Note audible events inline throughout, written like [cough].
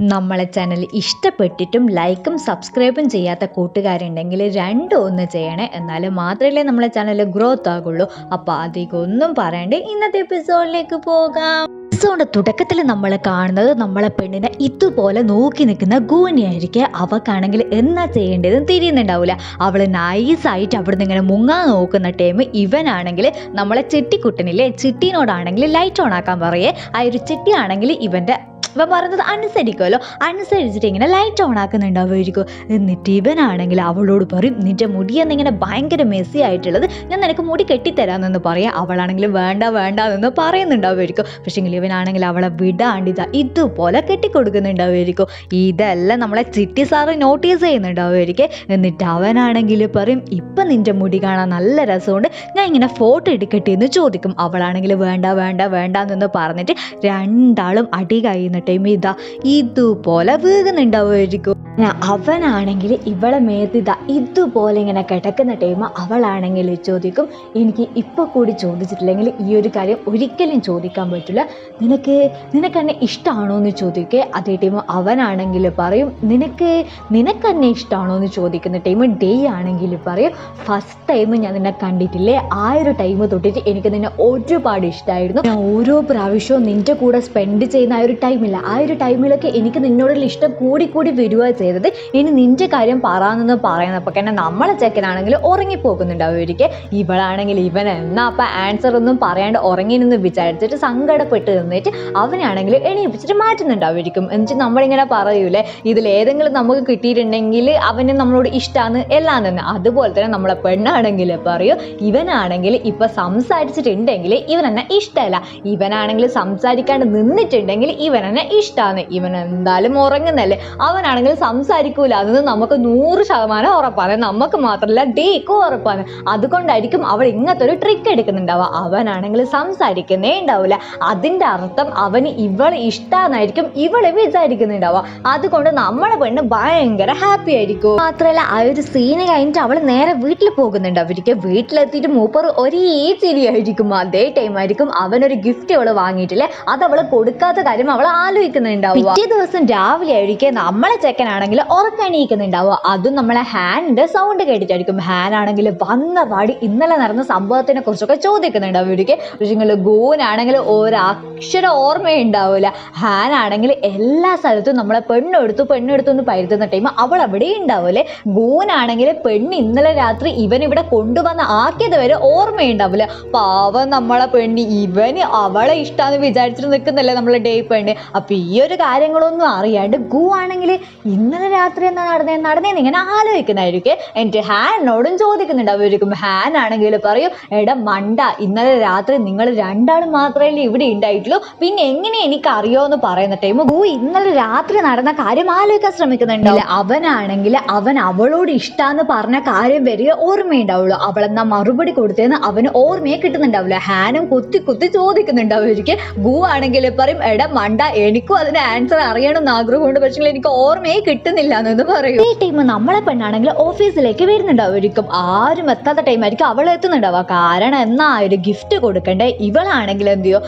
നമ്മളെ ചാനൽ ഇഷ്ടപ്പെട്ടിട്ടും ലൈക്കും സബ്സ്ക്രൈബും ചെയ്യാത്ത കൂട്ടുകാരുണ്ടെങ്കിൽ രണ്ടും ഒന്ന് ചെയ്യണേ. എന്നാൽ മാത്രമല്ലേ നമ്മളെ ചാനൽ ഗ്രോത്ത് ആകുള്ളൂ. അപ്പോൾ അധികം ഒന്നും പറയണ്ട. ഇന്നത്തെ എപ്പിസോഡിലേക്ക് പോകാം. എപ്പിസോഡിന്റെ തുടക്കത്തിൽ നമ്മൾ കാണുന്നത് നമ്മളെ പെണ്ണിനെ ഇതുപോലെ നോക്കി നിൽക്കുന്ന ഗൂനിയായിരിക്കും. അവക്കാണെങ്കിൽ എന്നാ ചെയ്യേണ്ടതെന്ന് തിരിയുന്നുണ്ടാവില്ല അവൾ നൈസായിട്ട് അവിടെ നിന്ന് ഇങ്ങനെ മുങ്ങാൻ നോക്കുന്ന ടൈം ഇവനാണെങ്കിൽ നമ്മളെ ചിട്ടിക്കുട്ടനില്ലേ ചിട്ടീനോടാണെങ്കിൽ ലൈറ്റ് ഓൺ ആക്കാൻ പറയേ. ആ ഒരു ചിട്ടിയാണെങ്കിൽ ഇവന്റെ ഇവൻ പറയുന്നത് അനുസരിക്കുമല്ലോ. അനുസരിച്ചിട്ട് ഇങ്ങനെ ലൈറ്റ് ഓൺ ആക്കുന്നുണ്ടാവുമായിരിക്കും. എന്നിട്ട് ഇവനാണെങ്കിൽ അവളോട് പറയും നിന്റെ മുടി ഇങ്ങനെ ഭയങ്കര മെസ്സി ആയിട്ടുള്ളത് ഞാൻ നിനക്ക് മുടി കെട്ടിത്തരാമെന്ന് പറയാം. അവളാണെങ്കിൽ വേണ്ട വേണ്ട എന്ന് പറയുന്നുണ്ടാവുമായിരിക്കും. പക്ഷേങ്കിൽ ഇവനാണെങ്കിൽ അവളെ വിടാണ്ട് ഇതാ ഇതുപോലെ കെട്ടിക്കൊടുക്കുന്നുണ്ടാവുമായിരിക്കും. ഇതെല്ലാം നമ്മളെ ചിട്ടി സാറ് നോട്ടീസ് ചെയ്യുന്നുണ്ടാവുമായിരിക്കും. എന്നിട്ട് അവനാണെങ്കിൽ പറയും ഇപ്പം നിന്റെ മുടി കാണാൻ നല്ല രസമുണ്ട്. ഞാൻ ഇങ്ങനെ ഫോട്ടോ എടുക്കട്ടെ എന്ന് ചോദിക്കും. അവളാണെങ്കിൽ വേണ്ട വേണ്ട വേണ്ട എന്നൊന്ന് പറഞ്ഞിട്ട് രണ്ടാളും അടി കഴിയുന്ന ടൈം ഇതാ ഇതുപോലെ വീകുന്നുണ്ടാവുമായിരിക്കും. അവനാണെങ്കിൽ ഇവളെ മേത്ത് ഇതുപോലെ ഇങ്ങനെ കിടക്കുന്ന ടൈം അവളാണെങ്കിൽ ചോദിക്കും എനിക്ക് ഇപ്പോൾ കൂടി ചോദിച്ചിട്ടില്ലെങ്കിൽ ഈ ഒരു കാര്യം ഒരിക്കലും ചോദിക്കാൻ പറ്റില്ല. നിനക്ക് നിനക്ക് എന്നെ ഇഷ്ടമാണോ എന്ന് ചോദിക്കേ. അതേ ടൈം അവനാണെങ്കിൽ പറയും നിനക്ക് നിനക്ക് എന്നെ ഇഷ്ടമാണോ എന്ന് ചോദിക്കുന്ന ടൈം ഡേ ആണെങ്കിൽ പറയും ഫസ്റ്റ് ടൈം ഞാൻ നിന്നെ കണ്ടിട്ടില്ലേ? ആ ഒരു ടൈം തൊട്ടിട്ട് എനിക്ക് നിന്നെ ഒരുപാട് ഇഷ്ടമായിരുന്നു ഞാൻ ഓരോ പ്രാവശ്യവും നിന്റെ കൂടെ സ്പെൻഡ് ചെയ്യുന്ന ആ ഒരു ടൈമില്ല ആ ഒരു ടൈമിലൊക്കെ എനിക്ക് നിന്നോടുള്ള ഇഷ്ടം കൂടി കൂടി വരിക ചെയ്തത്. ഇനി നിന്റെ കാര്യം പറയാമെന്ന് പറയുന്നപ്പോൾ തന്നെ നമ്മളെ ചെക്കനാണെങ്കിൽ ഉറങ്ങിപ്പോകുന്നുണ്ടാവും ഒരിക്കൽ ഇവളാണെങ്കിൽ ഇവൻ എന്നാ അപ്പം ആൻസർ ഒന്നും പറയാണ്ട് ഉറങ്ങിനെന്ന് വിചാരിച്ചിട്ട് സങ്കടപ്പെട്ട് നിന്നിട്ട് അവനാണെങ്കിൽ എണീപ്പിച്ചിട്ട് മാറ്റുന്നുണ്ടാവുമായിരിക്കും എന്നിട്ട് നമ്മളിങ്ങനെ പറയൂലേ ഇതിൽ ഏതെങ്കിലും നമുക്ക് കിട്ടിയിട്ടുണ്ടെങ്കിൽ അവന് നമ്മളോട് ഇഷ്ടമാണ് എല്ലാം തന്നെ. അതുപോലെ തന്നെ നമ്മളെ പെണ്ണാണെങ്കിൽ പറയൂ ഇവനാണെങ്കിൽ ഇപ്പൊ സംസാരിച്ചിട്ടുണ്ടെങ്കിൽ ഇവൻ എന്നെ ഇഷ്ടമല്ല ഇവനാണെങ്കിൽ സംസാരിക്കാണ്ട് നിന്നിട്ടുണ്ടെങ്കിൽ ഇവൻ എന്നെ ഇഷ്ടമാണ് ഇവൻ എന്തായാലും ഉറങ്ങുന്നല്ലേ? അവനാണെങ്കിൽ സംസാരിക്കൂല. അതെന്ന് നമുക്ക് നൂറ് ശതമാനം ഉറപ്പാണ്. നമുക്ക് മാത്രമല്ല ഡേക്കും ഉറപ്പാണ്. അതുകൊണ്ടായിരിക്കും അവൾ ഇങ്ങനത്തെ ഒരു ട്രിക്ക് എടുക്കുന്നുണ്ടാവുക. അവനാണെങ്കിൽ സംസാരിക്കുന്നേ ഉണ്ടാവില്ല അതിന്റെ അർത്ഥം അവന് ഇവളെ ഇഷ്ടമാണെന്നായിരിക്കും ഇവളെ വിചാരിക്കുന്നുണ്ടാവുക. അതുകൊണ്ട് നമ്മളെ പെണ്ണ് ഭയങ്കര ഹാപ്പി ആയിരിക്കും. മാത്രമല്ല ആ ഒരു സീന് കഴിഞ്ഞിട്ട് അവൾ നേരെ വീട്ടിൽ പോകുന്നുണ്ട്. അവർക്ക് വീട്ടിലെത്തിയിട്ട് മൂപ്പർ ഒരേ ചിരിയായിരിക്കും. അതേ ടൈം ആയിരിക്കും അവനൊരു ഗിഫ്റ്റ് അവൾ വാങ്ങിയിട്ടില്ലേ? അത് അവൾ കൊടുക്കാത്ത കാര്യം അവൾ ആലോചിക്കുന്നുണ്ടാവും പിറ്റേ ദിവസം രാവിലെ ആയിരിക്കും നമ്മളെ ചെക്കനാണെങ്കിൽ ഉറക്കണീക്കുന്നുണ്ടാവുക അതും നമ്മളെ ഹാൻഡിന്റെ സൗണ്ട് കേട്ടിട്ടായിരിക്കും. ഹാൻ ആണെങ്കിൽ വന്ന പാടി ഇന്നലെ നടന്ന സംഭവത്തിനെ കുറിച്ചൊക്കെ ചോദിക്കുന്നുണ്ടാവും ഇവർക്ക്. പക്ഷേ ഗോനാണെങ്കിൽ ഒരക്ഷരം ഓർമ്മയുണ്ടാവില്ല ഹാൻ ആണെങ്കിൽ എല്ലാ സ്ഥലത്തും നമ്മളെ പെണ്ണെടുത്തു പെണ്ണെടുത്തു എന്ന് പരുത്തുന്ന ടൈം അവൾ അവിടെ ഉണ്ടാവില്ലേ ഗോനാണെങ്കിൽ പെണ്ണ് ഇന്നലെ രാത്രി ഇവൻ ഇവിടെ കൊണ്ടുവന്ന് ആക്കിയത് വരെ ഓർമ്മയുണ്ടാവില്ല പാവം നമ്മളെ പെണ്ണ്. ഇവന് അവളെ ഇഷ്ടമാന്ന് വിചാരിച്ചിട്ട് നിൽക്കുന്നല്ലേ നമ്മളെ ഡേ പെണ്ണ്. അപ്പൊ ഈ ഒരു കാര്യങ്ങളൊന്നും അറിയാണ്ട് ഗു ആണെങ്കിൽ ഇന്നലെ രാത്രി എന്താ നടന്നേ നടന്നേന്ന് ഇങ്ങനെ ആലോചിക്കുന്നതായിരിക്കും എന്നിട്ട് ഹാനോടും ചോദിക്കുന്നുണ്ട്. അവരിക്കും ഹാൻ ആണെങ്കിൽ പറയും എടാ മണ്ട ഇന്നലെ രാത്രി നിങ്ങൾ രണ്ടാളും മാത്രമല്ലേ ഇവിടെ ഉണ്ടായിട്ടുള്ളൂ പിന്നെ എങ്ങനെ എനിക്ക് അറിയോ എന്ന് പറയുന്ന ടൈം ഗു ഇന്നലെ രാത്രി നടന്ന കാര്യം ആലോചിക്കാൻ ശ്രമിക്കുന്നുണ്ട്? അവനാണെങ്കിൽ അവൻ അവളോട് ഇഷ്ടാന്ന് പറഞ്ഞ കാര്യം വരിക ഓർമ്മയുണ്ടാവുള്ളൂ അവളെന്നാ മറുപടി കൊടുത്തതെന്ന് അവന് ഓർമ്മയെ കിട്ടുന്നുണ്ടാവില്ല. ഹാനും കുത്തി കുത്തി ചോദിക്കുന്നുണ്ടാവും ഗു ആണെങ്കിൽ പറയും എടാ മണ്ട എനിക്കും അതിന് ആൻസർ അറിയണമെന്ന് ആഗ്രഹമുണ്ട്. പക്ഷേ എനിക്ക് ഓർമ്മയെ കിട്ടുന്നില്ല എന്ന് പറയും. ഈ ടൈം നമ്മളെ പെണ്ണാണെങ്കിൽ ഓഫീസിലേക്ക് വരുന്നുണ്ടാവുമായിരിക്കും. ആരും എത്താത്ത ടൈം ആയിരിക്കും അവൾ എത്തുന്നുണ്ടാവുക. കാരണം എന്നാ ഒരു ഗിഫ്റ്റ് കൊടുക്കണ്ടേ? ഇവളാണെങ്കിൽ എന്ത് ചെയ്യോ?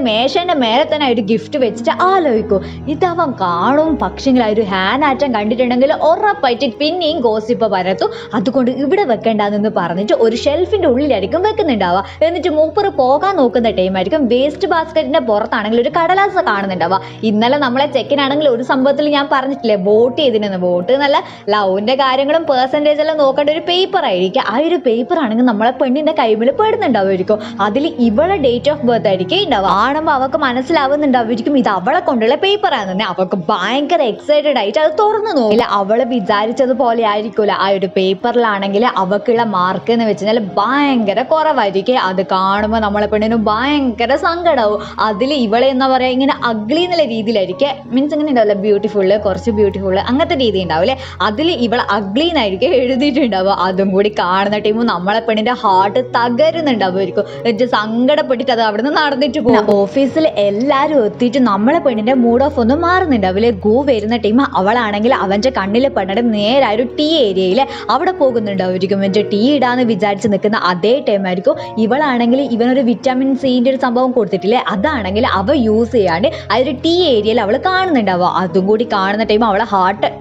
മേശന്റെ മേലെ തന്നെ ഒരു ഗിഫ്റ്റ് വെച്ചിട്ട് ആലോചിക്കും. ഇതവൻ കാണും. പക്ഷെങ്കിൽ ആ ഒരു ഹാൻ ആറ്റം കണ്ടിട്ടുണ്ടെങ്കിൽ ഉറപ്പായിട്ട് പിന്നെയും ഗോസിപ്പ് പരത്തും. അതുകൊണ്ട് ഇവിടെ വെക്കണ്ടെന്ന് പറഞ്ഞിട്ട് ഒരു ഷെൽഫിന്റെ ഉള്ളിലായിരിക്കും വെക്കുന്നുണ്ടാവുക. എന്നിട്ട് മൂപ്പർ പോകാൻ നോക്കുന്ന ടൈം ആയിരിക്കും. വേസ്റ്റ് ബാസ്ക്കറ്റിന്റെ പുറത്താണെങ്കിൽ ഒരു കടലാസ് കാണുന്നുണ്ടാവുക. ഇന്നലെ നമ്മളെ ചെക്കിനാണെങ്കിൽ ഒരു സംഭവത്തിൽ ഞാൻ പറഞ്ഞിട്ടില്ലേ വോട്ട് ചെയ്തിരുന്നു. വോട്ട് നല്ല ലവിന്റെ കാര്യങ്ങളും പേഴ്സന്റേജ് എല്ലാം നോക്കേണ്ട ഒരു പേപ്പർ ആയിരിക്കും. ആ ഒരു പേപ്പർ ആണെങ്കിൽ നമ്മളെ പെണ്ണിന്റെ കൈമിൽ പെടുന്നുണ്ടാവുമായിരിക്കും. അതിൽ ഇവളെ ഡേറ്റ് ഓഫ് ബർത്ത് ആയിരിക്കും ഉണ്ടാവുക. ആണുമ്പോൾ അവൾക്ക് മനസ്സിലാവുന്നുണ്ടാവുമായിരിക്കും. ഇത് അവളെ കൊണ്ടുള്ള പേപ്പർ ആണെന്ന് അവൾക്ക് ഭയങ്കര എക്സൈറ്റഡ് ആയിട്ട് അത് തുറന്നു നോക്കില്ല അവൾ വിചാരിച്ചതുപോലെ ആയിരിക്കില്ല ആ ഒരു പേപ്പറിലാണെങ്കിൽ അവൾക്കുള്ള മാർക്ക് എന്ന് വെച്ചാൽ ഭയങ്കര കുറവായിരിക്കും. അത് കാണുമ്പോൾ നമ്മളെ പെണ്ണിന് ഭയങ്കര സങ്കടമാവും അതിൽ ഇവളെ എന്താ പറയാ ഇങ്ങനെ അഗ്ലി എന്നുള്ള രീതിയിലായിരിക്കും. മീൻസ് ഇങ്ങനെ ഉണ്ടാവില്ല? ബ്യൂട്ടിഫുൾ കുറച്ച് ബ്യൂട്ടിഫുൾ അങ്ങനത്തെ രീതി ഉണ്ടാവില്ലേ? അതിൽ ഇവൾ അഗ്ലി എന്നായിരിക്കും എഴുതിയിട്ടുണ്ടാവുക. അതും കൂടി കാണുന്ന ടീമും നമ്മളെ പെണ്ണിന്റെ ഹാർട്ട് തകരുന്നുണ്ടാവുമായിരിക്കും. എന്നിട്ട് സങ്കടപ്പെട്ടിട്ട് അത് അവിടെ നിന്ന് നടന്നിട്ട് പോകും ഓഫീസിൽ എല്ലാവരും എത്തിയിട്ട് നമ്മളെ പെണ്ണിന്റെ മൂഡ് ഓഫ് ഒന്നും മാറുന്നുണ്ടാവില്ലേ? ഗോ വരുന്ന ടീം അവളാണെങ്കിൽ അവന്റെ കണ്ണിൽ പെണ്ണിട്ട് നേരെ ഒരു ടീ ഏരിയയിൽ അവിടെ പോകുന്നുണ്ടാവുമായിരിക്കും. എന്നിട്ട് ടീ ഇടാന്ന് വിചാരിച്ച് നിൽക്കുന്ന അതേ ടൈം ആയിരിക്കും. ഇവളാണെങ്കിൽ ഇവനൊരു വിറ്റാമിൻ സിന്റെ ഒരു സംഭവം കൊടുത്തിട്ടില്ലേ? അതാണെങ്കിൽ അവ യൂസ് ചെയ്യാണ്ട് ആ ഈ ഏരിയയിൽ അവൾ കാണുന്നുണ്ടാവുക. അതും കൂടി കാണുന്ന ടൈം അവളെ ഹാർട്ട്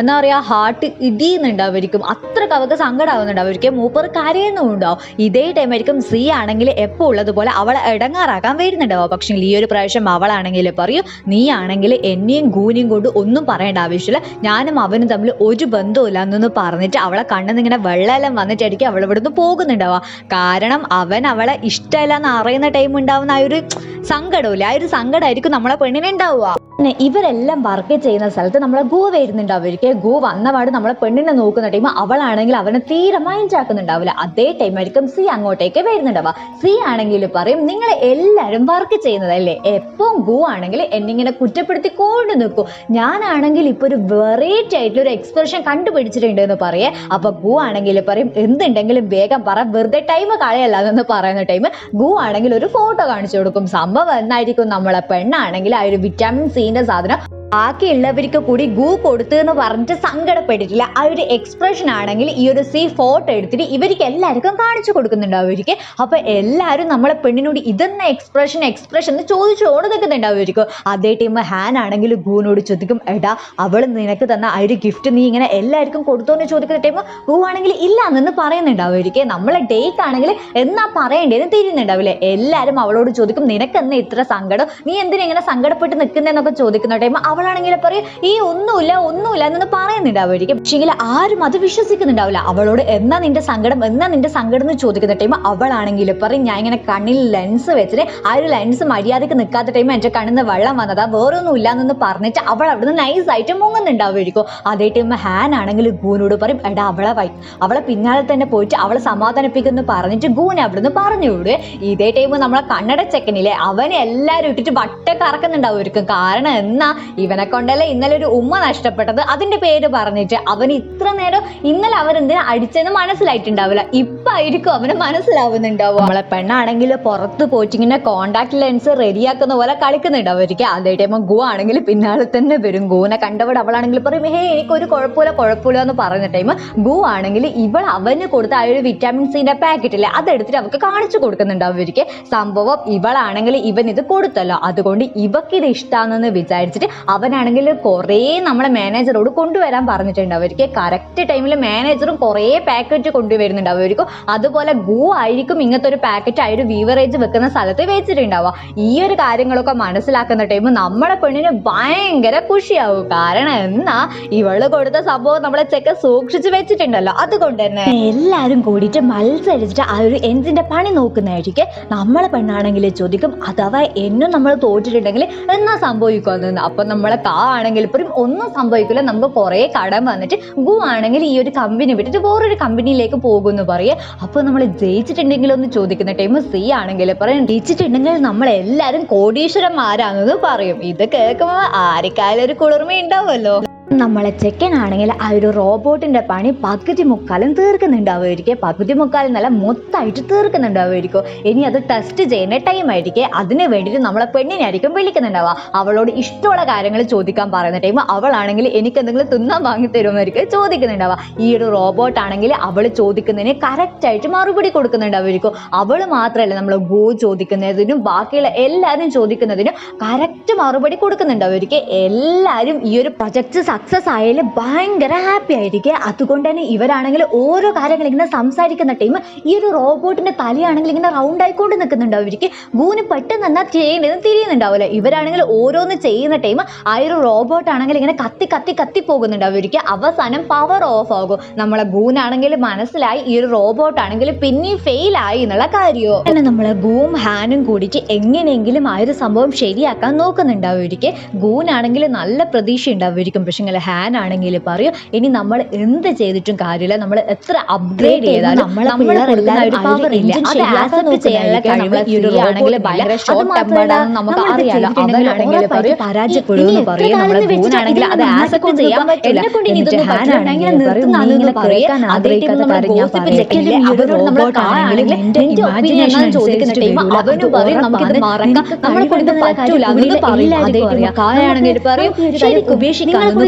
എന്താ പറയുക ഹാർട്ട് ഇടിയുന്നുണ്ടാവുമായിരിക്കും അത്രയ്ക്ക് അവർക്ക് സങ്കടമാവുന്നുണ്ടാവുമായിരിക്കും മൂപ്പർ കരയുന്നുണ്ടാവും ഇതേ ടൈം ആയിരിക്കും സി ആണെങ്കിൽ എപ്പോൾ ഉള്ളതുപോലെ അവളെ ഇടങ്ങാറാക്കാൻ വരുന്നുണ്ടാവും. പക്ഷേ ഈ ഒരു പ്രാവശ്യം അവളാണെങ്കിൽ പറയൂ നീ ആണെങ്കിൽ എന്നെയും ഗൂനിയും കൊണ്ട് ഒന്നും പറയേണ്ട ആവശ്യമില്ല. ഞാനും അവനും തമ്മിൽ ഒരു ബന്ധവുമില്ല എന്നൊന്ന് പറഞ്ഞിട്ട് അവളെ കണ്ണെന്ന് ഇങ്ങനെ വെള്ളമെല്ലാം വന്നിട്ടായിരിക്കും അവൾ ഇവിടുന്ന് പോകുന്നുണ്ടാവുക. കാരണം അവൻ അവളെ ഇഷ്ടമല്ല എന്ന് അറിയുന്ന ടൈം ഉണ്ടാവുന്ന ആ ഒരു സങ്കടമില്ല ആ ഒരു സങ്കടമായിരിക്കും നമ്മളെ പെണ്ണിനെ ഉണ്ടാവുക. പിന്നെ ഇവരെല്ലാം വർക്ക് ചെയ്യുന്ന സ്ഥലത്ത് നമ്മളെ ഗൂ വരുന്നുണ്ടാവുമായിരിക്കും ഗൂ വന്നപാട് നമ്മളെ പെണ്ണിനെ നോക്കുന്ന ടൈം അവളാണെങ്കിൽ അവനെ തീരെ മൈൻഡ് ആക്കുന്നുണ്ടാവില്ല. അതേ ടൈം ആയിരിക്കും സി അങ്ങോട്ടേക്ക് വരുന്നുണ്ടാവുക. സി ആണെങ്കിൽ പറയും നിങ്ങൾ എല്ലാവരും വർക്ക് ചെയ്യുന്നതല്ലേ? എപ്പം ഗൂ ആണെങ്കിൽ എന്നിങ്ങനെ കുറ്റപ്പെടുത്തി കൊണ്ട് നിൽക്കും. ഞാനാണെങ്കിൽ ഇപ്പൊ ഒരു വെറൈറ്റി ആയിട്ടുള്ള ഒരു എക്സ്പ്രഷൻ കണ്ടുപിടിച്ചിട്ടുണ്ട് എന്ന് പറയേ. അപ്പൊ ഗു ആണെങ്കിൽ പറയും എന്തുണ്ടെങ്കിലും വേഗം പറ വെറുതെ ടൈം കളയല്ല എന്ന് പറയുന്ന ടൈം ഗു ആണെങ്കിൽ ഒരു ഫോട്ടോ കാണിച്ചു കൊടുക്കും. സംഭവം എന്നായിരിക്കും നമ്മളെ പെണ്ണാണെങ്കിൽ ആ ഒരു വിറ്റാമിൻ സീന്റെ സാധനം ബാക്കിയുള്ളവർക്ക് കൂടി ഗൂ കൊടുത്തു എന്ന് പറഞ്ഞിട്ട് സങ്കടപ്പെട്ടിട്ടില്ല. ആ ഒരു എക്സ്പ്രഷൻ ആണെങ്കിൽ ഈ ഒരു സി ഫോട്ടോ എടുത്തിട്ട് ഇവർക്ക് എല്ലാവർക്കും കാണിച്ചു കൊടുക്കുന്നുണ്ടാവും അവർക്ക്. അപ്പൊ എല്ലാവരും നമ്മളെ പെണ്ണിനോട് ഇതെന്ന എക്സ്പ്രഷൻ എക്സ്പ്രഷൻ എന്ന് ചോദിച്ചുകൊണ്ട് ഇവർക്ക് അതേ ടീം ഹാൻ ആണെങ്കിൽ ഗൂനോട് ചോദിക്കും എടാ അവൾ നിനക്ക് തന്ന ആ ഒരു ഗിഫ്റ്റ് നീ ഇങ്ങനെ എല്ലാവർക്കും കൊടുത്തോ എന്ന് ചോദിക്കുന്ന ടൈം ഗൂ ആണെങ്കിൽ ഇല്ല എന്ന് പറയുന്നുണ്ടാവുമായിരിക്കും നമ്മളെ ഡേറ്റ് ആണെങ്കിൽ എന്നാ പറയേണ്ടതെന്ന് തിരിയുന്നുണ്ടാവില്ലേ എല്ലാവരും അവളോട് ചോദിക്കും നിനക്ക് എന്നാ ഇത്ര സങ്കടം? നീ എന്തിനാ ഇങ്ങനെ സങ്കടപ്പെട്ട് നിൽക്കുന്നതെന്നൊക്കെ ചോദിക്കുന്ന ടൈം അവളാണെങ്കിൽ പറയും ഈ ഒന്നുമില്ല ഒന്നുമില്ല എന്നൊന്ന് പറയുന്നുണ്ടാവുമായിരിക്കും. പക്ഷേങ്കിൽ ആരും അത് വിശ്വസിക്കുന്നുണ്ടാവില്ല. അവളോട് എന്നാ നിന്റെ സങ്കടം എന്നാ നിന്റെ സങ്കടം എന്ന് ചോദിക്കുന്ന ടൈം അവളാണെങ്കിൽ പറയും ഞാൻ ഇങ്ങനെ കണ്ണിൽ ലെൻസ് വെച്ചിട്ട് ആ ഒരു ലെൻസ് മര്യാദയ്ക്ക് നിൽക്കാത്ത ടൈം എന്റെ കണ്ണിന്ന് വെള്ളം വന്നതാ വേറൊന്നും ഇല്ല എന്നൊന്ന് പറഞ്ഞിട്ട് അവൾ അവിടുന്ന് നൈസ് ആയിട്ട് മുങ്ങുന്നുണ്ടാവുമായിരിക്കും. അതേ ടൈം ഹാൻ ആണെങ്കിൽ ഗൂനോട് പറയും എടാ അവളെ വൈ അവളെ പിന്നാലെ തന്നെ പോയിട്ട് അവളെ സമാധാനിപ്പിക്കുന്നു പറഞ്ഞിട്ട് ഗൂൻ അവിടുന്ന് പറഞ്ഞു വിടുക ഇതേ ടൈം നമ്മളെ കണ്ണട ചെക്കനില്ലേ അവനെ എല്ലാവരും ഇട്ടിട്ട് വട്ട കറക്കുന്നുണ്ടാവുമായിരിക്കും. കാരണം എന്നാ ഇവനെ കൊണ്ടല്ലേ ഇന്നലെ ഒരു ഉമ്മ നഷ്ടപ്പെട്ടത്? അതിന്റെ പേര് പറഞ്ഞിട്ട് അവൻ ഇത്ര നേരം ഇന്നലെ അവൻ എന്തിനാ അടിച്ചെന്ന് മനസ്സിലായിട്ടുണ്ടാവില്ല. ഇപ്പൊ ആയിരിക്കും അവന് മനസ്സിലാവുന്നുണ്ടാവും നമ്മളെ പെണ്ണാണെങ്കിൽ പുറത്ത് പോയിട്ട് ഇങ്ങനെ കോണ്ടാക്ട് ലെൻസ് റെഡിയാക്കുന്ന പോലെ കളിക്കുന്നുണ്ടാവുമായിരിക്കും അതേ ടൈം ഗു ആണെങ്കിൽ പിന്നാലെ തന്നെ വരും. ഗുവിനെ കണ്ടവിടെ അവളാണെങ്കിൽ പറയും ഹേ എനിക്കൊരു കുഴപ്പമില്ല കുഴപ്പമില്ല എന്ന് പറയുന്ന ടൈം ഗു ആണെങ്കിൽ ഇവൾ അവന് കൊടുത്ത ആ ഒരു വിറ്റാമിൻ സിന്റെ പാക്കറ്റ് ഇല്ലേ അതെടുത്തിട്ട് അവർക്ക് കാണിച്ചു കൊടുക്കുന്നുണ്ടാവും അവർക്ക്. സംഭവം ഇവളാണെങ്കിൽ ഇവൻ ഇത് കൊടുത്തല്ലോ. അതുകൊണ്ട് ഇവക്ക് ഇത് ഇഷ്ടമാണെന്ന് വിചാരിച്ചിട്ട് അവനാണെങ്കിൽ കുറേ നമ്മളെ മാനേജറോട് കൊണ്ടുവരാൻ പറഞ്ഞിട്ടുണ്ട്. അവർക്ക് കറക്റ്റ് ടൈമിൽ മാനേജറും കുറേ പാക്കറ്റ് കൊണ്ടുവരുന്നുണ്ട്. അവർക്ക് അതുപോലെ ഗൂ ആയിരിക്കും ഇങ്ങനത്തെ ഒരു പാക്കറ്റ് ആ ഒരു വീവറേജ് വെക്കുന്ന സ്ഥലത്ത് വെച്ചിട്ടുണ്ടാവുക. ഈ ഒരു കാര്യങ്ങളൊക്കെ മനസ്സിലാക്കുന്ന ടൈം നമ്മളെ പെണ്ണിന് ഭയങ്കര ഖുഷിയാവും കാരണം എന്നാ ഇവൾ കൊടുത്ത സംഭവം നമ്മളെ ചെക്ക സൂക്ഷിച്ചു വെച്ചിട്ടുണ്ടല്ലോ. അതുകൊണ്ട് തന്നെ എല്ലാരും കൂടിയിട്ട് മത്സരിച്ചിട്ട് ആ ഒരു എൻജിന്റെ പണി നോക്കുന്നതായിരിക്കും നമ്മളെ പെണ്ണാണെങ്കിൽ ചോദിക്കും അഥവാ എന്നും നമ്മൾ തോറ്റിട്ടുണ്ടെങ്കിൽ എന്നാ സംഭവിക്കുമെന്ന്? അപ്പൊ നമ്മളെ കാ ആണെങ്കിൽ ഇപ്പോഴും ഒന്നും സംഭവിക്കില്ല. നമുക്ക് കുറേ കടം വന്നിട്ട് ഗു ആണെങ്കിൽ ഈ ഒരു കമ്പനി വിട്ടിട്ട് വേറൊരു കമ്പനിയിലേക്ക് പോകുമെന്ന് പറയുക അപ്പോൾ നമ്മൾ ജയിച്ചിട്ടുണ്ടെങ്കിൽ ഒന്ന് ചോദിക്കുന്ന ടൈം സി ആണെങ്കിൽ പറയും ജയിച്ചിട്ടുണ്ടെങ്കിൽ നമ്മൾ എല്ലാവരും കോടീശ്വരന്മാരാണെന്ന് പറയും. ഇത് കേൾക്കുമ്പോൾ ആർക്കായാലും ഒരു കുളിർമ ഉണ്ടാവുമല്ലോ നമ്മളെ ചെക്കൻ ആണെങ്കിൽ ആ ഒരു റോബോട്ടിന്റെ പണി പകുതി മുക്കാലും തീർക്കുന്നുണ്ടാവുമായിരിക്കും. പകുതി മുക്കാലും നല്ല മൊത്തമായിട്ട് തീർക്കുന്നുണ്ടാവുമായിരിക്കും. ഇനി അത് ടെസ്റ്റ് ചെയ്യുന്ന ടൈം ആയിരിക്കും. അതിന് വേണ്ടിയിട്ട് നമ്മളെ പെണ്ണിനായിരിക്കും വിളിക്കുന്നുണ്ടാവുക. അവളോട് ഇഷ്ടമുള്ള കാര്യങ്ങൾ ചോദിക്കാൻ പറയുന്ന ടൈം അവളാണെങ്കിൽ എനിക്ക് എന്തെങ്കിലും തിന്നാൻ വാങ്ങി തരുമായിരിക്കും ചോദിക്കുന്നുണ്ടാവുക. ഈ ഒരു റോബോട്ട് ആണെങ്കിൽ അവൾ ചോദിക്കുന്നതിന് കറക്റ്റായിട്ട് മറുപടി കൊടുക്കുന്നുണ്ടാവുമായിരിക്കും. അവൾ മാത്രമല്ല നമ്മൾ ഗോ ചോദിക്കുന്നതിനും ബാക്കിയുള്ള എല്ലാവരും ചോദിക്കുന്നതിനും കറക്റ്റ് മറുപടി കൊടുക്കുന്നുണ്ടാവുമായിരിക്കും. എല്ലാവരും ഈ ഒരു പ്രൊജക്ട് സക്സസ് ആയാൽ ഭയങ്കര ഹാപ്പി ആയിരിക്കും. അതുകൊണ്ട് തന്നെ ഇവരാണെങ്കിൽ ഓരോ കാര്യങ്ങൾ ഇങ്ങനെ സംസാരിക്കുന്ന ടൈം ഈ ഒരു റോബോട്ടിന്റെ തലയാണെങ്കിൽ ഇങ്ങനെ റൗണ്ട് ആയിക്കൊണ്ട് നിൽക്കുന്നുണ്ടാവും ഇവർക്ക് ഗൂന് പെട്ടെന്ന് തന്നെ ചെയ്യേണ്ടത് തിരിയുന്നുണ്ടാവില്ല ഇവരാണെങ്കിൽ ഓരോന്ന് ചെയ്യുന്ന ടൈം ആ ഒരു റോബോട്ട് ആണെങ്കിൽ ഇങ്ങനെ കത്തി കത്തി കത്തി പോകുന്നുണ്ടാവും ഇവർക്ക് അവസാനം പവർ ഓഫ് ആകും. നമ്മളെ ഗൂനാണെങ്കിൽ മനസ്സിലായി ഈ ഒരു റോബോട്ട് ആണെങ്കിൽ പിന്നെയും ഫെയിൽ ആയി എന്നുള്ള കാര്യമോ അങ്ങനെ നമ്മളെ ഗൂം ഹാനും കൂടിയിട്ട് എങ്ങനെയെങ്കിലും ആ ഒരു സംഭവം ശരിയാക്കാൻ നോക്കുന്നുണ്ടാവും ഇവർക്ക് ഗൂനാണെങ്കിൽ നല്ല പ്രതീക്ഷ ഉണ്ടാവുമായിരിക്കും പക്ഷെ ഇങ്ങനെ ഹാൻ ആണെങ്കിൽ പറയും. ഇനി നമ്മൾ എന്ത് ചെയ്തിട്ടും കാര്യമില്ല. നമ്മൾ എത്ര അപ്ഗ്രേഡ് ചെയ്താലും നമ്മളെ നമ്മൾ കൊടുക്കുന്ന ഒരു പവർ ഇല്ല. അത് ആക്സെപ്റ്റ് ചെയ്യാനുള്ള കഴിവ് ഈ ഒരു ഭയങ്കര ഷോർട്ട് ടെമ്പേർഡാണെന്ന് നമുക്ക് അറിയാലോ പറയും പറയും നമ്മളെ അത് ആക്സെപ്റ്റ് ചെയ്യാൻ പറ്റില്ല എന്നിട്ട് ഹാൻ ആണെങ്കിൽ അവരോട് നമ്മളെ എന്റെ ചോദിക്കുന്ന ടൈം അവനും പറയും നമുക്കിത് മറക്കാം. നമ്മളെ കൊണ്ട് പറ്റൂല. അതൊന്ന് പറയും. അതേ ടൈം കായാണെങ്കിൽ പറയും. ശരിക്കും ഉപേക്ഷിക്കാമെന്ന്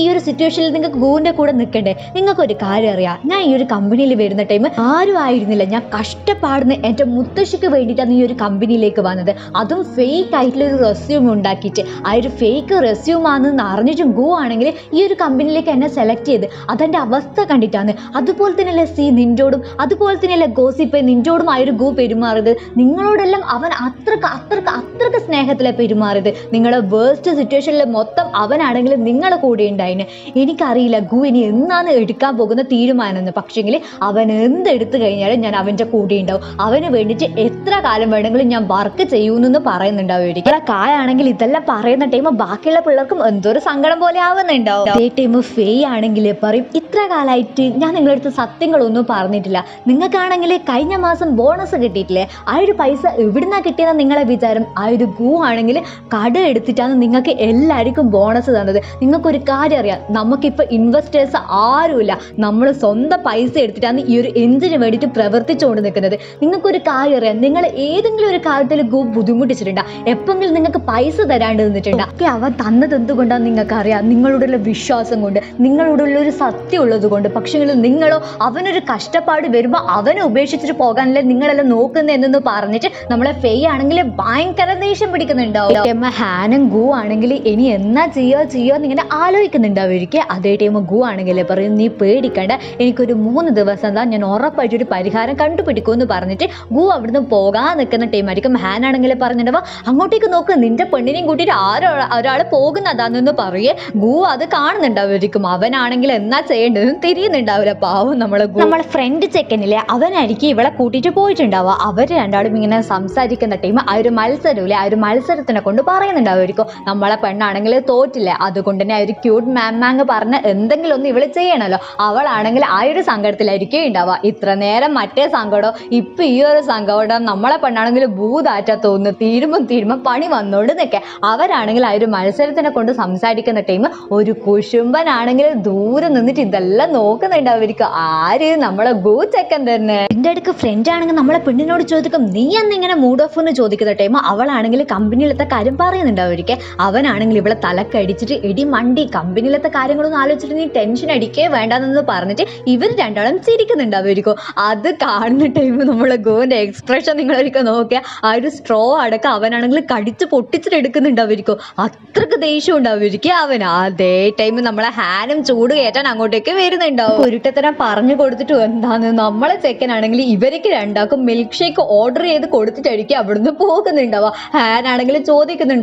ഈ ഒരു സിറ്റുവേഷനിൽ നിങ്ങൾക്ക് ഗൂവിന്റെ കൂടെ നിൽക്കണ്ടേ നിങ്ങൾക്ക് ഒരു കാര്യം അറിയാം. ഞാൻ ഈ ഒരു കമ്പനിയിൽ വരുന്ന ടൈം ആരും ആയിരുന്നില്ല. ഞാൻ കഷ്ടപ്പാടുന്ന എന്റെ മുത്തശ്ശിക്ക് വേണ്ടിയിട്ടാണ് ഈ ഒരു കമ്പനിയിലേക്ക് വന്നത്. അതും ഫേക്ക് ആയിട്ടുള്ള ഒരു റെസ്യൂം ഉണ്ടാക്കിയിട്ട്. ആ ഒരു ഫേക്ക് റെസ്യൂം ആണെന്ന് അറിഞ്ഞിട്ടും ഗോ ആണെങ്കിൽ ഈ ഒരു കമ്പനിയിലേക്ക് എന്നെ സെലക്ട് ചെയ്ത്. അതെന്റെ അവസ്ഥ കണ്ടിട്ടാണ്. അതുപോലെ തന്നെയല്ലേ സി നിന്റോടും അതുപോലെ തന്നെയല്ലേ ഗോസിപ്പ് നിന്റോടും ആ ഒരു ഗോ പെരുമാറിയത്. നിങ്ങളോടെല്ലാം അവൻ അത്രയ്ക്ക് അത്രയ്ക്ക് അത്രയ്ക്ക് സ്നേഹത്തിലെ പെരുമാറിയത്. നിങ്ങളുടെ വേസ്റ്റ് സിറ്റുവേഷനിൽ മൊത്തം അവനാണെങ്കിലും നിങ്ങളെ കൂടെ ഉണ്ടായിന്. എനിക്കറിയില്ല ഗു ഇനി എന്നാണ് എടുക്കാൻ പോകുന്ന തീരുമാനം എന്ന് പക്ഷെങ്കിൽ അവൻ എന്ത് എടുത്തു കഴിഞ്ഞാലും ഞാൻ അവന്റെ കൂടെ ഉണ്ടാവും. അവന് വേണ്ടിയിട്ട് എത്ര കാലം വേണമെങ്കിലും ഞാൻ വർക്ക് ചെയ്യൂന്ന് പറയുന്നുണ്ടാവും ഒരിക്കൽ കായാണെങ്കിൽ ഇതെല്ലാം പറയുന്ന ടൈം ബാക്കിയുള്ള പിള്ളേർക്കും എന്തൊരു സങ്കടം പോലെ ആവുന്നുണ്ടാവും. അതേ ടൈം ഫേ ആണെങ്കിൽ പറയും ഇത്ര കാലമായിട്ട് ഞാൻ നിങ്ങളുടെ അടുത്ത് സത്യങ്ങളൊന്നും പറഞ്ഞിട്ടില്ല. നിങ്ങൾക്കാണെങ്കിൽ കഴിഞ്ഞ മാസം ബോണസ് കിട്ടിയിട്ടില്ലേ? ആ ഒരു പൈസ എവിടുന്നാ കിട്ടിയെന്ന് നിങ്ങളെ വിചാരം. ആ ഒരു ഗൂ ആണെങ്കിൽ കട എടുത്തിട്ടാണ് നിങ്ങൾക്ക് എല്ലാവർക്കും ബോണസ് തന്നത്. നിങ്ങൾക്കൊരു കാര്യം അറിയാം നമുക്കിപ്പോൾ ഇൻവെസ്റ്റേഴ്സ് ആരുമില്ല. നമ്മൾ സ്വന്തം പൈസ എടുത്തിട്ടാണ് ഈ ഒരു എഞ്ചിന് വേണ്ടിയിട്ട് പ്രവർത്തിച്ചുകൊണ്ട് നിൽക്കുന്നത്. നിങ്ങൾക്കൊരു കാര്യം അറിയാം നിങ്ങൾ ഏതെങ്കിലും ഒരു കാര്യത്തിൽ ബുദ്ധിമുട്ടിച്ചിട്ടുണ്ടോ. എപ്പോഴെങ്കിലും നിങ്ങൾക്ക് പൈസ തരാണ്ട് നിന്നിട്ടുണ്ടോ. ഒക്കെ അവൻ തന്നത് എന്തുകൊണ്ടാണ് നിങ്ങൾക്കറിയാം. നിങ്ങളോടുള്ള വിശ്വാസം കൊണ്ട് നിങ്ങളോടുള്ള ഒരു സത്യം ഉള്ളത് കൊണ്ട്. പക്ഷേ നിങ്ങളോ അവനൊരു കഷ്ടപ്പാട് വരുമ്പോൾ അവനെ ഉപേക്ഷിച്ചിട്ട് പോകാനല്ലേ നിങ്ങളെല്ലാം നോക്കുന്നത് എന്നൊന്ന് പറഞ്ഞിട്ട് നമ്മളെ ഫേ ആണെങ്കിൽ ഭയങ്കര ദേഷ്യം പിടിക്കുന്നുണ്ടാവും. ഹാനും ഗു ആണെങ്കിൽ ഇനി എന്നാ ചെയ്യോ ചെയ്യോ എന്നിങ്ങനെ ആലോചിക്കുന്നുണ്ടാവുമായിരിക്കും അതേ ടൈം ഗു ആണെങ്കിൽ പറയും നീ പേടിക്കണ്ട എനിക്കൊരു മൂന്ന് ദിവസം എന്താ ഞാൻ ഉറപ്പായിട്ടൊരു പരിഹാരം കണ്ടുപിടിക്കും എന്ന് പറഞ്ഞിട്ട് ഗു അവിടുന്ന് പോകാൻ നിൽക്കുന്ന ടൈമായിരിക്കും ഹാൻ ആണെങ്കിൽ പറഞ്ഞിട്ടുണ്ടാവും അങ്ങോട്ടേക്ക് നോക്ക് നിന്റെ പെണ്ണിനെയും കൂട്ടിയിട്ട് ആരോ ഒരാൾ പോകുന്നതാണെന്ന് പറയേ. ഗു അത് കാണുന്നുണ്ടാവുമായിരിക്കും അവനാണെങ്കിൽ എന്നാ ചെയ്യേണ്ടതെന്ന് തിരിയുന്നുണ്ടാവില്ല. പാവം നമ്മളെ നമ്മളെ ഫ്രണ്ട് ചെക്കനില്ലേ അവനായിരിക്കും ഇവളെ കൂട്ടിയിട്ട് പോയിട്ടുണ്ടാവുക. അവർ രണ്ടാളും ഇങ്ങനെ സംസാരിക്കുന്ന ടൈം ആ ഒരു മത്സരമില്ലേ ആ ഒരു മത്സരത്തിനെ കൊണ്ട് പറയുന്നുണ്ടാവുമായിരിക്കും. നമ്മളെ പെണ്ണാണെങ്കിൽ തോറ്റില്ല? അതുകൊണ്ട് തന്നെ ആ ഒരു ക്യൂട്ട് മാമാങ് പറഞ്ഞ് എന്തെങ്കിലും ഒന്ന് ഇവൾ ചെയ്യണമല്ലോ അവളാണെങ്കിൽ ആ ഒരു സങ്കടത്തിലായിരിക്കും ഉണ്ടാവുക. ഇത്ര നേരം മറ്റേ സങ്കടം ഇപ്പൊ ഈ ഒരു സങ്കടം നമ്മളെ പെണ്ണാണെങ്കിൽ ഭൂതാറ്റ തോന്നുന്നു. തീരുമ്പം തീരുമ്പം പണി വന്നോണ്ട് നിൽക്കെ. അവരാണെങ്കിൽ ആ ഒരു മത്സരത്തിനെ കൊണ്ട് സംസാരിക്കുന്ന ടൈം ഒരു കുശുംബനാണെങ്കിൽ ദൂരെ നിന്നിട്ട് ഇതെല്ലാം നോക്കുന്നുണ്ടാവുമായിരിക്കും. ആര്? നമ്മളെ ഗൂച്ചക്കൻ തന്നെ. എന്റെ അടുക്ക് ഫ്രണ്ട് ആണെങ്കിൽ നമ്മളെ പെണ്ണിനോട് ചോദിക്കും നീ അന്ന് ഇങ്ങനെ മൂഡ് ഓഫ് എന്ന് ചോദിക്കുന്ന ടൈം അവളാണെങ്കിൽ കമ്പനിയിലത്തെ കാര്യം പറയുന്നുണ്ടാവുമായിരിക്കെ. അവനാണെങ്കിൽ ഇവിടെ തലക്കടിച്ചിട്ട് ഇടി മണ്ടി കമ്പനിയിലത്തെ കാര്യങ്ങളൊന്നും ആലോചിച്ചിട്ട് നീ ടെൻഷൻ അടിക്കേ വേണ്ടെന്ന് പറഞ്ഞിട്ട് ഇവർ രണ്ടാളും ചിരിക്കുന്നുണ്ടാവുമായിരിക്കും. അത് കാണുന്ന ടൈം നമ്മളെ ഗോന്റെ എക്സ്പ്രഷൻ നിങ്ങളൊരിക്കൽ നോക്കിയാൽ ആ ഒരു സ്ട്രോ അടക്കം അവനാണെങ്കിൽ കടിച്ച് പൊട്ടിച്ചിട്ട് എടുക്കുന്നുണ്ടാവുമായിരിക്കും. അത്രയ്ക്ക് ദേഷ്യം ഉണ്ടാവുമായിരിക്കും അവൻ അതേ ടൈം നമ്മളെ ഹാനും ചൂട് കയറ്റാൻ അങ്ങോട്ടേക്ക് വരുന്നുണ്ടാവും. ഒരുട്ടത്തരം പറഞ്ഞു കൊടുത്തിട്ട് എന്താന്ന് നമ്മളെ ചെക്കനാണെങ്കിൽ ഇവർക്ക് രണ്ടാക്കും മിൽക്ക് ഷേക്ക് ഓർഡർ ചെയ്ത് കൊടുത്തിട്ടായിരിക്കും അവിടുന്ന് പോകുന്നുണ്ടാവുക. ഹാനാണെങ്കിൽ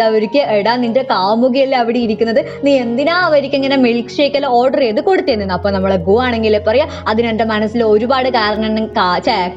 ചോദിക്കുന്നുണ്ടാവുമായിരിക്കും എടാ നിന്റെ കാമുകിയല്ലേ അവിടെ ഇരിക്കുന്നത്? നീ എന്തിനാ അവർക്ക് ഇങ്ങനെ മിൽക്ക് ഷേക്ക് എല്ലാം ഓർഡർ ചെയ്ത് കൊടുത്തേന്ന് അപ്പൊ നമ്മളെ ഗു ആണെങ്കിൽ പറയാ അതിന് എന്റെ മനസ്സിൽ ഒരുപാട് കാരണം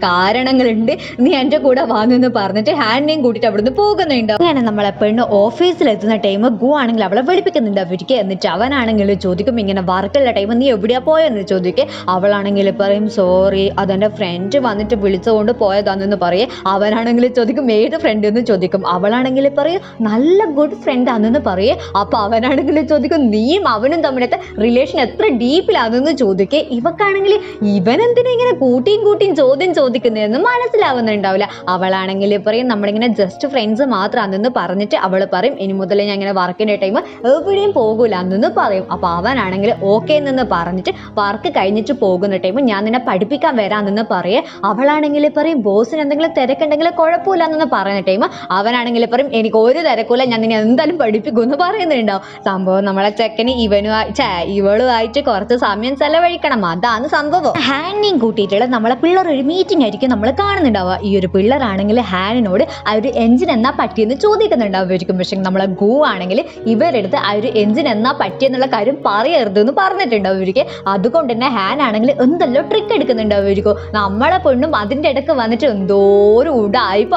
കാരണങ്ങളുണ്ട്. നീ എന്റെ കൂടെ വാങ്ങുന്നു പറഞ്ഞിട്ട് ഹാൻഡിനെയും കൂട്ടിയിട്ട് അവിടുന്ന് പോകുന്നുണ്ട്. അങ്ങനെ നമ്മളെ പെണ്ണ് ഓഫീസിൽ എത്തുന്ന ടൈം ഗു ആണെങ്കിൽ അവളെ വിളിപ്പിക്കുന്നുണ്ട് അവർക്ക്. എന്നിട്ട് അവനാണെങ്കിൽ ചോദിക്കും ഇങ്ങനെ വർക്കുള്ള ടൈം നീ എവിടെയാ പോയെന്ന്? ചോദിക്കേ. അവളാണെങ്കിൽ പറയും സോറി അതെന്റെ ഫ്രണ്ട് വന്നിട്ട് വിളിച്ചുകൊണ്ട് പോയതാണെന്ന് പറയേ. അവനാണെങ്കിൽ ചോദിക്കും ഏത് ഫ്രണ്ട് എന്ന് ചോദിക്കും. അവളാണെങ്കിൽ പറയും നല്ല ഗുഡ് ഫ്രണ്ട് ആണെന്ന് പറയേ. അപ്പൊ അവനാണെങ്കിൽ ചോദിക്കും നീയും അവനും തമ്മിലത്തെ റിലേഷൻ എത്ര ഡീപ്പിലാണെന്ന് ചോദിക്കേ. ഇവക്കാണെങ്കിൽ ഇവൻ എന്തിനാ ഇങ്ങനെ കൂട്ടിയും കൂട്ടിയും ചോദ്യം ചോദിക്കുന്നതെന്ന് മനസ്സിലാവുന്നുണ്ടാവില്ല. അവളാണെങ്കിൽ പറയും നമ്മളിങ്ങനെ ജസ്റ്റ് ഫ്രണ്ട്സ് മാത്രമാണെന്ന് പറഞ്ഞിട്ട് അവൾ പറയും ഇനി മുതൽ ഞാൻ ഇങ്ങനെ വർക്കിന്റെ ടൈം എവിടെയും പോകൂല എന്നു പറയും. അപ്പൊ അവനാണെങ്കിൽ ഓക്കെ എന്ന് പറഞ്ഞിട്ട് വർക്ക് കഴിഞ്ഞിട്ട് പോകുന്ന ടൈം ഞാൻ നിന്നെ പഠിപ്പിക്കാൻ വരാമെന്ന് പറയേ. അവളാണെങ്കിൽ പറയും ബോസിന് എന്തെങ്കിലും തിരക്കുണ്ടെങ്കിൽ കുഴപ്പമില്ല എന്ന് പറയുന്ന ടൈം അവനാണെങ്കിൽ പറയും എനിക്ക് ഒരു തിരക്കില്ല ഞാൻ നിന്നെ എന്തായാലും പഠിപ്പിക്കും എന്ന് പറയുന്നുണ്ടാവും. സംഭവം നമ്മളെ ചെക്കന് ഇവനുമായി ചേ ഇവളുമായിട്ട് കുറച്ച് സമയം ചെലവഴിക്കണം. അതാണ് സംഭവം. ഹാനിയും കൂട്ടിയിട്ടുള്ള നമ്മളെ പിള്ളേർ ഒരു മീറ്റിംഗ് ആയിരിക്കും നമ്മൾ കാണുന്നുണ്ടാവുക. ഈ ഒരു പിള്ളേരാണെങ്കിൽ ഹാനിനോട് ആ ഒരു എഞ്ചിൻ എന്നാ പറ്റിയെന്ന് ചോദിക്കുന്നുണ്ടാവുമായിരിക്കും പക്ഷെ നമ്മളെ ഗൂ ആണെങ്കിൽ ഇവരെടുത്ത് ആ ഒരു എഞ്ചിൻ എന്നാ പറ്റിയെന്നുള്ള കാര്യം പറയരുതെന്ന് പറഞ്ഞിട്ടുണ്ടാവും ഇവർക്ക്. അതുകൊണ്ട് തന്നെ ഹാൻ ആണെങ്കിൽ എന്തെല്ലോ ട്രിക്ക് എടുക്കുന്നുണ്ടാവുമായിരിക്കും നമ്മളെ പെണ്ണും അതിന്റെ ഇടയ്ക്ക് വന്നിട്ട് എന്തോരം ഉടായ്പ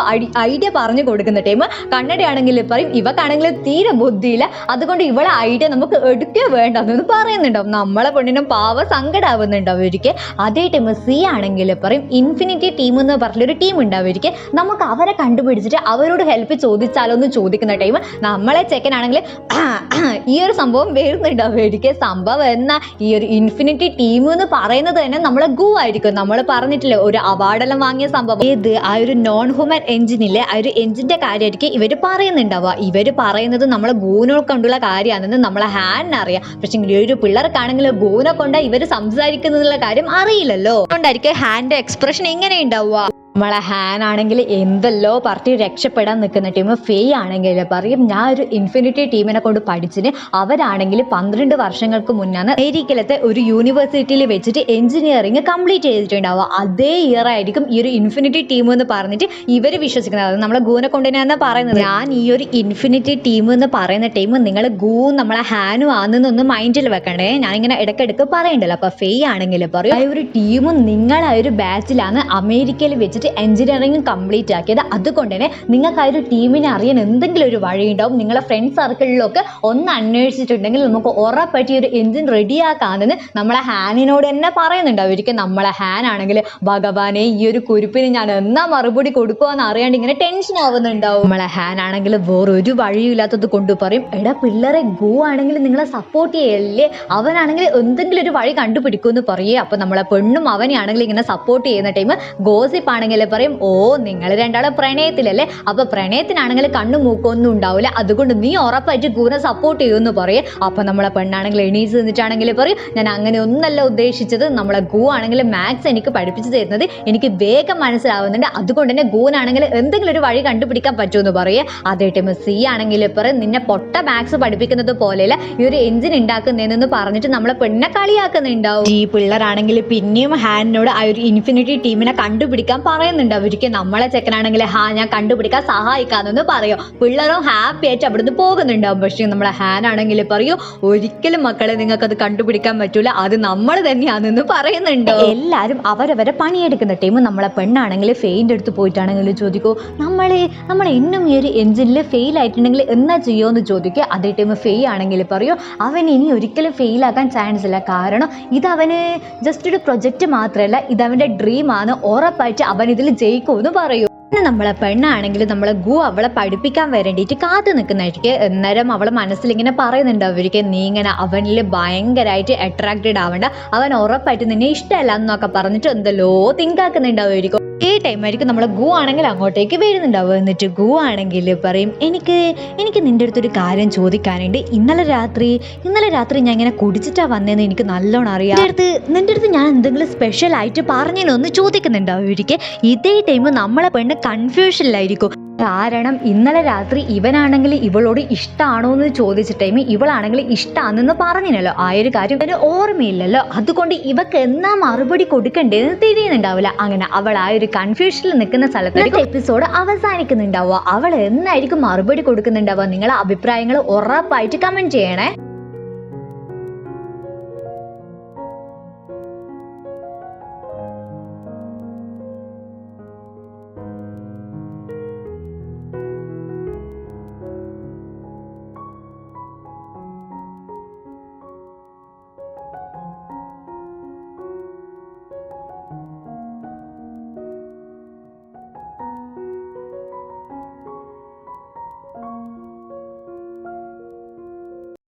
ഐഡിയ പറഞ്ഞു കൊടുക്കുന്ന ടൈം കണ്ണടയാണെങ്കിൽ പറയും ഇവക്കാണെങ്കിൽ തീരെ ബുദ്ധിയില്ല. അതുകൊണ്ട് ഇവളെ ഐഡിയ നമുക്ക് എടുക്കുക വേണ്ടെന്ന് പറയുന്നുണ്ടാവും. നമ്മളെ പെണ്ണിനും പാവ സങ്കടാവുന്നുണ്ടാവും ഇവർക്ക്. അതേ ടൈം സി ആണെങ്കിൽ പറയും ഇൻഫിനിറ്റി ടീം എന്ന് പറഞ്ഞൊരു ടീം ഉണ്ടാവും ഇവർക്ക്. നമുക്ക് അവരെ കണ്ടുപിടിച്ചിട്ട് അവരോട് ഹെൽപ്പ് ചോദിച്ചാലോ എന്ന് ചോദിക്കുന്ന ടൈം നമ്മളെ ചെക്കനാണെങ്കിൽ [clears throat] ഈ ഒരു സംഭവം വരുന്നുണ്ടാവുമായിരിക്കും സംഭവം എന്നാ? ഈ ഒരു ഇൻഫിനിറ്റി ടീം എന്ന് പറയുന്നത് തന്നെ നമ്മളെ ഗു ആയിരിക്കും. നമ്മൾ പറഞ്ഞിട്ടില്ലേ ഒരു അവാർഡെല്ലാം വാങ്ങിയ സംഭവം. ഏത്? ആ ഒരു നോൺ ഹ്യൂമൻ എഞ്ചിനിലെ ആ ഒരു എഞ്ചിന്റെ കാര്യമായിരിക്കും ഇവർ പറയുന്നുണ്ടാവുക. ഇവർ പറയുന്നത് നമ്മളെ ഗൂനെ കൊണ്ടുള്ള കാര്യമാണെന്ന് നമ്മളെ ഹാൻഡിന് അറിയാം. പക്ഷെ ഒരു പിള്ളേർക്കാണെങ്കിൽ ഗൂനെ കൊണ്ട് ഇവർ സംസാരിക്കുന്നതിനുള്ള കാര്യം അറിയില്ലല്ലോ. അതുകൊണ്ടായിരിക്കും ഹാൻഡ് എക്സ്പ്രഷൻ എങ്ങനെ ഉണ്ടാവുക. നമ്മളെ ഹാൻ ആണെങ്കിൽ എന്തല്ലോ പറഞ്ഞ് രക്ഷപ്പെടാൻ നിൽക്കുന്ന ടീം ഫേ ആണെങ്കിൽ പറയും ഞാൻ ഒരു ഇൻഫിനിറ്റി ടീമിനെ കൊണ്ട് പഠിച്ചിന്. അവരാണെങ്കിൽ പന്ത്രണ്ട് വർഷങ്ങൾക്ക് മുന്നാണ് അമേരിക്കയിലത്തെ ഒരു യൂണിവേഴ്സിറ്റിയിൽ വെച്ചിട്ട് എഞ്ചിനീയറിംഗ് കംപ്ലീറ്റ് ചെയ്തിട്ടുണ്ടാവുക. അതേ ഇയർ ആയിരിക്കും ഈ ഒരു ഇൻഫിനിറ്റി ടീം എന്ന് പറഞ്ഞിട്ട് ഇവർ വിശ്വസിക്കുന്നത്. അത് നമ്മളെ ഗൂനെ കൊണ്ട് തന്നെയാണ് പറയുന്നത്? ഞാൻ ഈ ഒരു ഇൻഫിനിറ്റി ടീം എന്ന് പറയുന്ന ടീം നിങ്ങൾ ഗൂ നമ്മളെ ഹാനും ആണെന്നൊന്നും മൈൻഡിൽ വെക്കണേ ഇങ്ങനെ ഇടയ്ക്കിടയ്ക്ക് പറയണ്ടല്ലോ. അപ്പൊ ഫേ ആണെങ്കിൽ പറയും ആ ഒരു ടീമും നിങ്ങളെ ആ ഒരു ബാച്ചിലാണ് അമേരിക്കയിൽ വെച്ചിട്ട് എഞ്ചിനീയറിംഗ് കംപ്ലീറ്റ് ആക്കിയത്. അതുകൊണ്ട് തന്നെ നിങ്ങൾക്ക് ആ ഒരു ടീമിനെ അറിയാൻ എന്തെങ്കിലും ഒരു വഴി ഉണ്ടാവും. നിങ്ങളെ ഫ്രണ്ട് സർക്കിളിലൊക്കെ ഒന്ന് അന്വേഷിച്ചിട്ടുണ്ടെങ്കിൽ നമുക്ക് ഉറപ്പായിട്ട് ഒരു എഞ്ചിൻ റെഡിയാക്കാമെന്ന് നമ്മളെ ഹാനിനോട് തന്നെ പറയുന്നുണ്ടാവും നമ്മളെ ഹാൻ ആണെങ്കിൽ ഭഗവാനെ ഈ ഒരു കുരിപ്പിന് ഞാൻ എന്നാ മറുപടി കൊടുക്കുമെന്ന് അറിയാണ്ട് ഇങ്ങനെ ടെൻഷൻ ആവുന്നുണ്ടാവും. നമ്മളെ ഹാൻ ആണെങ്കിൽ വേറൊരു വഴിയില്ലാത്തത് കൊണ്ട് പറയും എടാ പിള്ളേരെ ഗോ ആണെങ്കിൽ നിങ്ങളെ സപ്പോർട്ട് ചെയ്യല്ലേ? അവനാണെങ്കിൽ എന്തെങ്കിലും ഒരു വഴി കണ്ടുപിടിക്കുമെന്ന് പറയേ. അപ്പൊ നമ്മളെ പെണ്ണും അവനെയാണെങ്കിൽ ഇങ്ങനെ സപ്പോർട്ട് ചെയ്യുന്ന ടൈം ഗോസിപ്പ് ആണെങ്കിൽ പറയും ഓ നിങ്ങൾ രണ്ടാളെ പ്രണയത്തിലല്ലേ? അപ്പൊ പ്രണയത്തിനാണെങ്കിൽ കണ്ണും മൂക്കൊന്നും ഉണ്ടാവില്ല അതുകൊണ്ട് നീ ഉറപ്പായിട്ട് കൂനെ സപ്പോർട്ട് ചെയ്യുമെന്ന് പറയും. അപ്പൊ നമ്മളെ പെണ്ണാണെങ്കിൽ എണീസ് നിന്നിട്ടാണെങ്കിൽ പറയും ഞാൻ അങ്ങനെ ഒന്നല്ല ഉദ്ദേശിച്ചത്. നമ്മളെ ഗൂ ആണെങ്കിൽ മാത്സ് എനിക്ക് പഠിപ്പിച്ചു തരുന്നത് എനിക്ക് വേഗം മനസ്സിലാവുന്നുണ്ട്. അതുകൊണ്ട് തന്നെ ഗൂനാണെങ്കിൽ എന്തെങ്കിലും ഒരു വഴി കണ്ടുപിടിക്കാൻ പറ്റുമെന്ന് പറയും. അതേ ടൈം സി ആണെങ്കിൽ പറയും നിന്നെ പൊട്ട മാത്സ് പഠിപ്പിക്കുന്നത് പോലെയല്ല ഈ ഒരു എഞ്ചിൻ ഉണ്ടാക്കുന്നതെന്ന് പറഞ്ഞിട്ട് നമ്മളെ പെണ്ണെ കളിയാക്കുന്നുണ്ടാവും. ഈ പിള്ളേരാണെങ്കിൽ പിന്നെയും ഹാനിനോട് ആ ഒരു ഇൻഫിനിറ്റി ടീമിനെ കണ്ടുപിടിക്കാൻ പറയുന്നുണ്ട്. അവർക്ക് നമ്മളെ ചെക്കനാണെങ്കിൽ ഹാ ഞാൻ കണ്ടുപിടിക്കാൻ സഹായിക്കാന്നൊന്ന് പറയും. പിള്ളേരും ഹാപ്പി ആയിട്ട് അവിടുന്ന് പോകുന്നുണ്ടാവും. പക്ഷേ നമ്മളെ ഹാൻ ആണെങ്കിൽ പറയൂ ഒരിക്കലും മക്കളെ നിങ്ങൾക്ക് അത് കണ്ടുപിടിക്കാൻ പറ്റൂല. അത് നമ്മൾ തന്നെയാണെന്ന് പറയുന്നുണ്ട്. എല്ലാവരും അവരവരെ പണിയെടുക്കുന്ന ടീം നമ്മളെ പെണ്ണാണെങ്കിൽ ഫെയിന്റ് എടുത്ത് പോയിട്ടാണെങ്കിൽ ചോദിക്കൂ നമ്മളെ നമ്മൾ ഇന്നും ഈ ഒരു എഞ്ചിനിൽ ഫെയിൽ ആയിട്ടുണ്ടെങ്കിൽ എന്നാ ചെയ്യുമെന്ന് ചോദിക്കുക അതേ ടൈം ഫെയിൽ ആണെങ്കിൽ പറയൂ അവൻ ഇനി ഒരിക്കലും ഫെയിൽ ആക്കാൻ ചാൻസ് ഇല്ല. കാരണം ഇത് അവന് ജസ്റ്റ് ഒരു പ്രൊജക്റ്റ് മാത്രമല്ല ഇത് അവന്റെ ഡ്രീമാണ് ഉറപ്പായിട്ട് അവൻ ഇതിൽ ജയിക്കുമെന്ന് പറയൂ. പിന്നെ നമ്മളെ പെണ്ണാണെങ്കിൽ നമ്മളെ ഗു അവളെ പഠിപ്പിക്കാൻ വേണ്ടിയിട്ട് കാത്തു നിൽക്കുന്നതായിരിക്കും. അന്നേരം അവളെ മനസ്സിൽ ഇങ്ങനെ പറയുന്നുണ്ട് അവർക്ക് നീ ഇങ്ങനെ അവനിൽ ഭയങ്കരമായിട്ട് അട്രാക്റ്റഡ് ആവണ്ട. അവൻ ഉറപ്പായിട്ട് നിന്നെ ഇഷ്ടമല്ല എന്നൊക്കെ പറഞ്ഞിട്ട് എന്തല്ലോ തിങ്ക് ആക്കുന്നുണ്ടാവുമായിരിക്കും ഈ ടൈമായിരിക്കും നമ്മളെ ഗു ആണെങ്കിൽ അങ്ങോട്ടേക്ക് വരുന്നുണ്ടാവും എന്നിട്ട് ഗു ആണെങ്കിൽ പറയും എനിക്ക് എനിക്ക് നിന്റെ അടുത്തൊരു കാര്യം ചോദിക്കാനുണ്ട്. ഇന്നലെ രാത്രി ഇന്നലെ രാത്രി ഞാൻ ഇങ്ങനെ കുടിച്ചിട്ടാ വന്നതെന്ന് എനിക്ക് നല്ലോണം അറിയാം. നിന്റെ അടുത്ത് നിന്റെ അടുത്ത് ഞാൻ എന്തെങ്കിലും സ്പെഷ്യൽ ആയിട്ട് പറഞ്ഞതിനൊന്ന് ചോദിക്കുന്നുണ്ടാവും ഒരിക്കൽ ഇതേ ടൈം നമ്മളെ പെണ്ണ് കൺഫ്യൂഷനിലായിരിക്കും കാരണം ഇന്നലെ രാത്രി ഇവനാണെങ്കിൽ ഇവളോട് ഇഷ്ടമാണോ എന്ന് ചോദിച്ച ടൈമിൽ ഇവളാണെങ്കിൽ ഇഷ്ടമാണെന്ന് പറഞ്ഞില്ലല്ലോ ആ ഒരു കാര്യം ഇവന് ഓർമ്മയില്ലല്ലോ. അതുകൊണ്ട് ഇവക്ക് എന്നാ മറുപടി കൊടുക്കണ്ടേന്ന് തിരിയുന്നുണ്ടാവില്ല. അങ്ങനെ അവൾ ആ ഒരു കൺഫ്യൂഷനിൽ നിൽക്കുന്ന സ്ഥലത്ത് എപ്പിസോഡ് അവസാനിക്കുന്നുണ്ടാവുക. അവൾ എന്നായിരിക്കും മറുപടി കൊടുക്കുന്നുണ്ടാവുക? നിങ്ങളെ അഭിപ്രായങ്ങൾ ഉറപ്പായിട്ട് കമന്റ് ചെയ്യണേ.